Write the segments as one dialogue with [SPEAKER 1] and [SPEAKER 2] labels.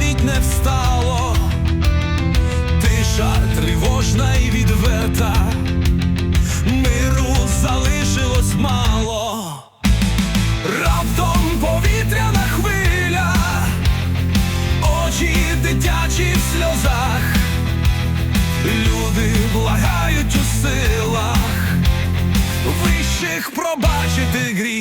[SPEAKER 1] ледь не встало, тиша тривожна і відверта, миру залишилось мало, раптом повітряна хвиля, очі дитячі в сльозах, люди благають у силах, вищих пробачити гріх.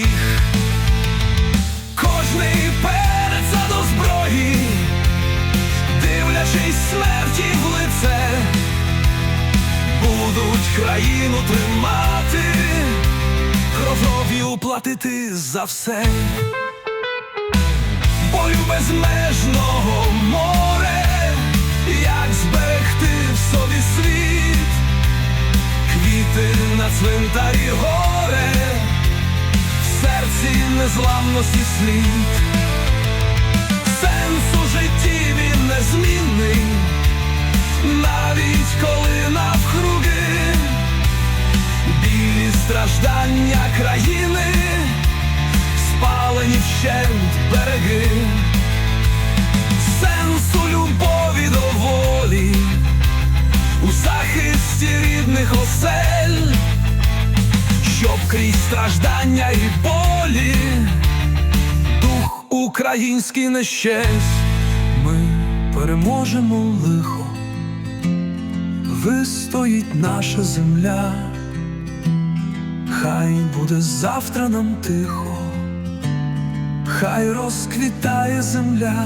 [SPEAKER 1] Будуть країну тримати, кров'ю платити за все. Бою безмежного море, як зберегти в собі світ, квіти на цвинтарі горе в серці незламності слід. Сенс у житті страждання країни, спалені вщент береги, сенс у любові до волі, у захисті рідних осель. Щоб крізь страждання і болі дух український не щез. Ми переможемо лихо, вистоїть наша земля, хай буде завтра нам тихо, хай розквітає земля.